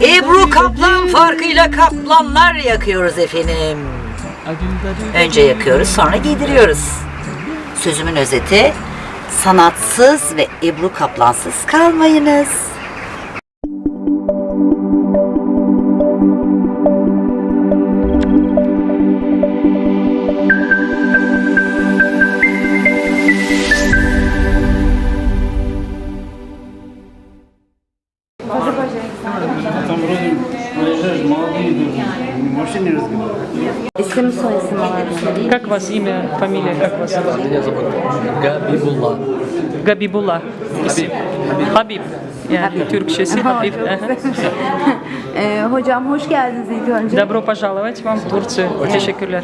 Ebru kaplan farkıyla kaplanlar yakıyoruz efendim. Önce yakıyoruz sonra giydiriyoruz. Sözümün özeti sanatsız ve Ebru kaplansız kalmayınız. Soy isim alabilir Как вас имя, фамилия, как вас зовут? Меня зовут Габибулла. Габибулlah. İsim. Habib. Yani Türkçesi Habib. Aha. Ee, hocam hoş geldiniz ilk önce. Добро пожаловать вам в Турцию. Teşekkürler.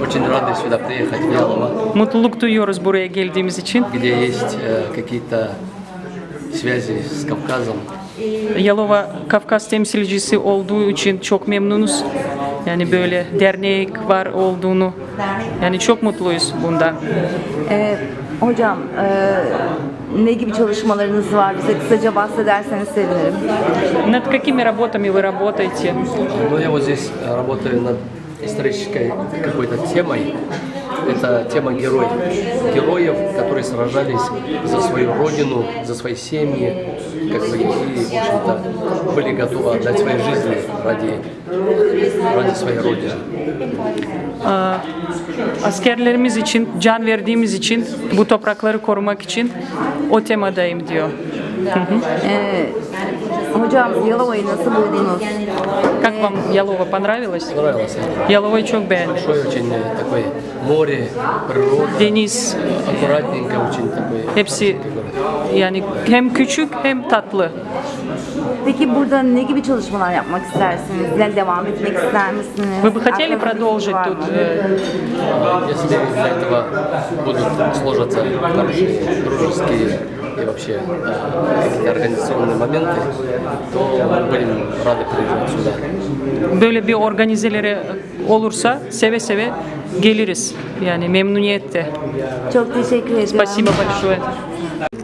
Очень рады сюда приехать, в Ялово, Mutluluk duyuyoruz buraya geldiğimiz için. где есть э, какие-то связи с Кавказом. Yalova Kafkas temsilcisi olduğu için çok memnunuz. Yani böyle dernek var olduğunu. Yani çok mutluyuz bundan. Ee, hocam e, ne gibi çalışmalarınız var? Bize kısaca bahsederseniz sevinirim. Над какими работами вы работаете? Но я вот здесь э, работаю над исторической какой-то темой. Это тема героев. Героев, которые сражались за свою родину, за свои семьи, как бы, и, в общем-то, были готовы отдать свои жизни ради, ради своей родины. Askerlerimiz için, can verdiğimiz için, bu toprakları korumak için o temadayım diyor. Ee, hocam Yalova'yı nasıl buldunuz? Как вам Ялова понравилось? Понравилось. Yalova'yı çok beğendim. Большое очень э, такое море, природа. Deniz, аккуратненько, очень такой. hepsi yani hem küçük hem tatlı. Peki burada ne gibi çalışmalar yapmak istersiniz? Yani devam etmek ister misiniz? Вы бы хотели Aklınızda bir продолжить var тут? mı? э, Если для этого будут сложатся хорошие дружеские и вообще э, какие-то организационные моменты, то мы будем рады приезжать сюда. Böyle bir organizeleri olursa seve seve geliriz. Yani memnuniyetle. Çok teşekkür ediyorum. Спасибо большое.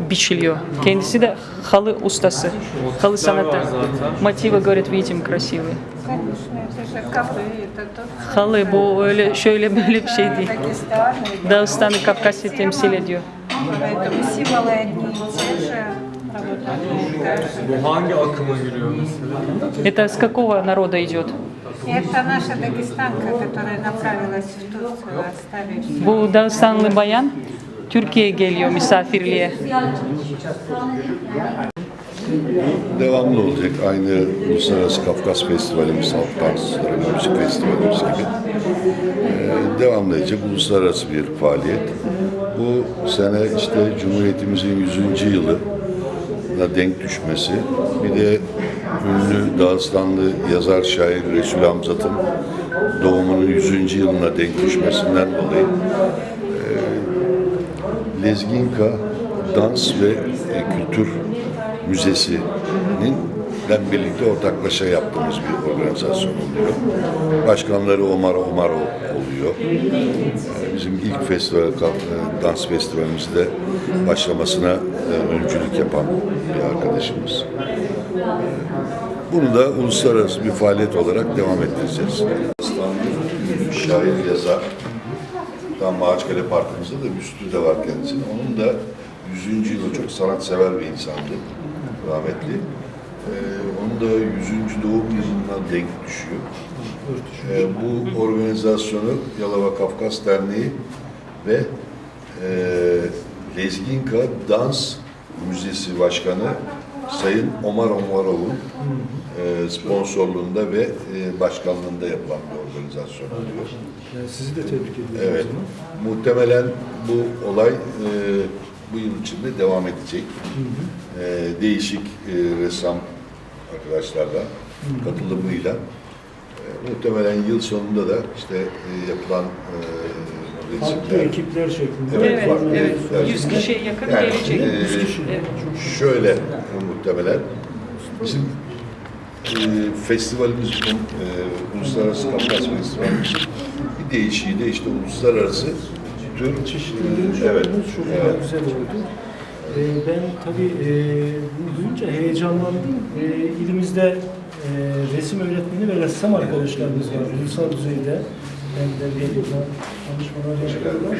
Biçiliyor. Kendisi de halı ustası. Halı sanatı. Motivы, говорит, видим красивые. Конечно, это же кафе, это тот Halı bu öyle şöyle böyle bir şey değil. Дагестан. и Dağıstan'ı Kafkasya temsil ediyor. Поэтому символы одни и те же, работают даже. Bu hangi akıma giriyor mesela? Это с какого народа идет? Это наша дагестанка, которая направилась в Турцию, оставив Bu Dağıstanlı bayan Türkiye'ye geliyor misafirliğe. Devamlı olacak. Aynı Uluslararası Kafkas Festivalimiz, Halk Dansları, Müzik Festivalimiz gibi. Ee, devamlı edecek uluslararası bir faaliyet. Bu sene işte Cumhuriyetimizin 100. yılına denk düşmesi. Bir de ünlü Dağıstanlı yazar şair Resul Hamzat'ın doğumunun 100. yılına denk düşmesinden dolayı Lezginka Dans ve e, Kültür Müzesi'nin ben birlikte ortaklaşa yaptığımız bir organizasyon oluyor. Başkanları Omar Omar oluyor. E, Bizim ilk festival, e, dans festivalimizde başlamasına e, öncülük yapan bir arkadaşımız. Bunu da uluslararası bir faaliyet olarak devam ettireceğiz. İstanbul şair, yazar, Tam Ağaçkale Parkımızda da büstü de var kendisinin. Onun da 100. yılı çok sanatsever bir insandı. Rahmetli. Ee, onun da 100. doğum yılına denk düşüyor. Ee, bu organizasyonu Yalova Kafkas Derneği ve e, Lezginka Dans Müzesi Başkanı Sayın Omar Omarov'un e, sponsorluğunda ve e, başkanlığında yapılan bir organizasyon oluyor. Sizi de tebrik ediyorum. Evet. Muhtemelen bu olay e, bu yıl içinde devam edecek. E, değişik e, ressam arkadaşlarla katılımıyla. E, muhtemelen yıl sonunda da işte e, yapılan e, Farklı resimler, ekipler şeklinde. Evet, Evet, farklı evet. ekipler. 100 kişiye yakın Yani, gelecek. e, Evet. şöyle muhtemelen bizim festivalimiz, e, Uluslararası Kafkas Festivalimizin bir değişiği de işte uluslararası tür çeşitlendirmiş evet, çok evet. güzel oldu. Ee, ben tabii e, bunu duyunca heyecanlandım. E, ilimizde e, resim öğretmeni ve ressam arkadaşlarımız var ulusal düzeyde ben de veriyorlar, tanışmalar yaşıyorlar.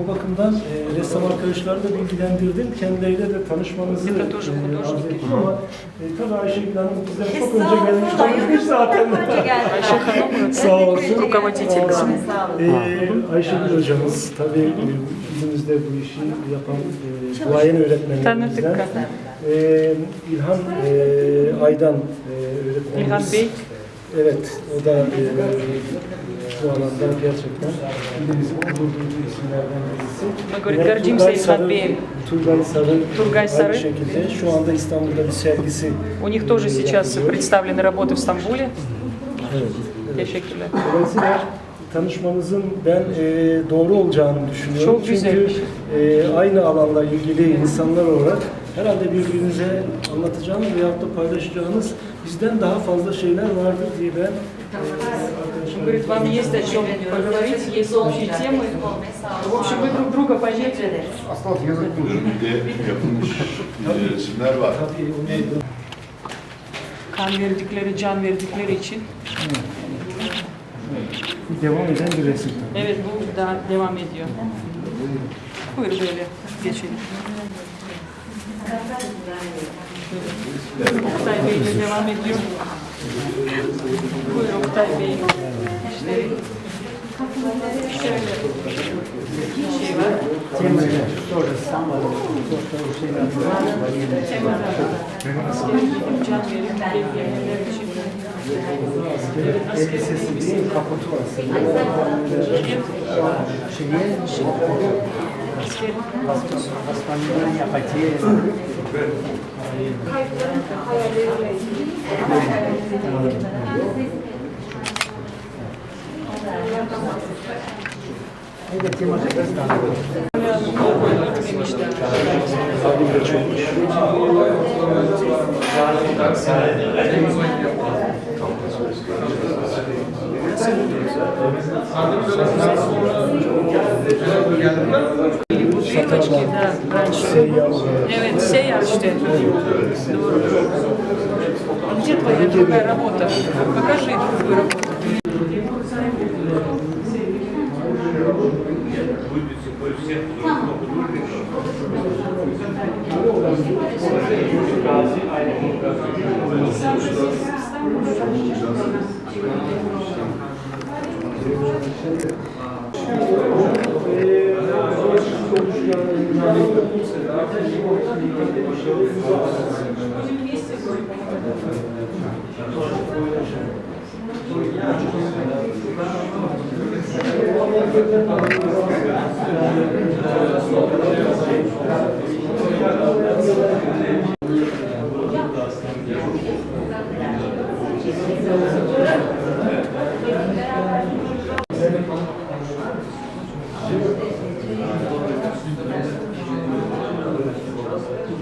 O bakımdan e, ressam arkadaşları da bilgilendirdim. Kendileriyle de tanışmanızı e, arzu ettim ama e, tabii Ayşegül Hanım bizden çok önce gelmiş. Çok zaten. Sağ olsun. Sağ olsun. Ee, Ayşegül hocamız tabii e, bizimizde bu işi yapan e, duayen öğretmenlerimizden. Ee, İlhan e, Aydan e, öğretmenimiz. İlhan Bey. Evet, o da e, bu alanda gerçekten ilimizin gurur duyduğu isimlerden birisi. Мы, говорит, Yine гордимся Turgay İlhan Sarı- Bey'im. Turgay Sarı, Turgay aynı Sarı. şekilde şu anda İstanbul'da bir sergisi У них тоже сейчас представлены работы в Стамбуле. Evet. Teşekkürler. Dolayısıyla tanışmamızın ben e, doğru olacağını düşünüyorum. Çok güzel Çünkü bir şey. e, aynı alanla ilgili insanlar olarak herhalde birbirinize anlatacağınız veyahut da paylaşacağınız bizden daha fazla şeyler vardır diye ben e, Он говорит, вам есть о чем поговорить, есть общие темы. В общем, вы друг друга поймете. Önünde yapılmış e, resimler var. Kan verdikleri, can verdikleri için. devam eden bir resim tabii. Evet, bu da devam ediyor. Buyur böyle geçelim. Şöyle. Oktay Bey ile devam ediyor. Buyur Oktay Bey. Şöyle bir şey var. Can verin, devriyeler için. Elbisesi Şatoçki да, раньше. Evet, все açtı. Doğru. Где твоя другая работа? Покажи другую работу.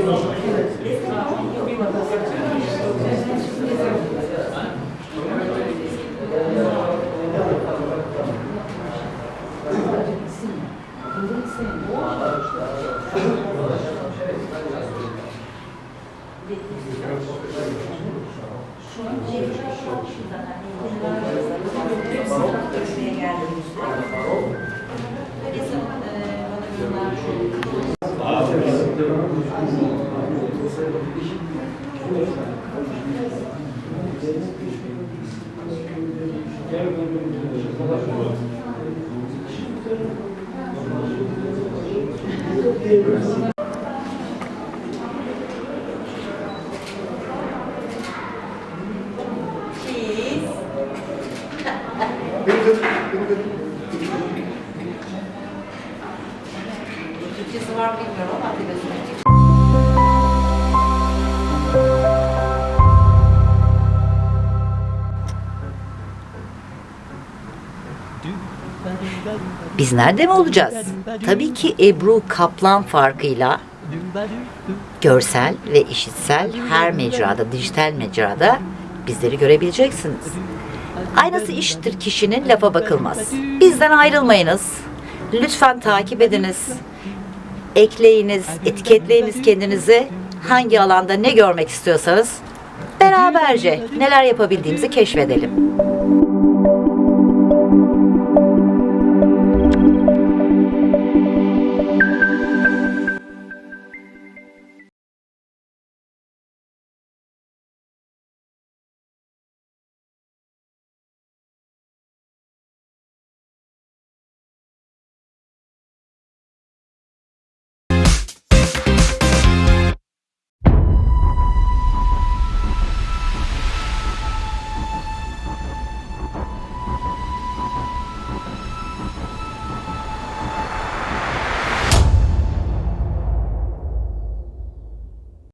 Спасибо. Thank you. Biz nerede mi olacağız? Tabii ki Ebru Kaplan farkıyla görsel ve işitsel her mecrada, dijital mecrada bizleri görebileceksiniz. Aynası iştir kişinin lafa bakılmaz. Bizden ayrılmayınız. Lütfen takip ediniz. Ekleyiniz, etiketleyiniz kendinizi. Hangi alanda ne görmek istiyorsanız beraberce neler yapabildiğimizi keşfedelim.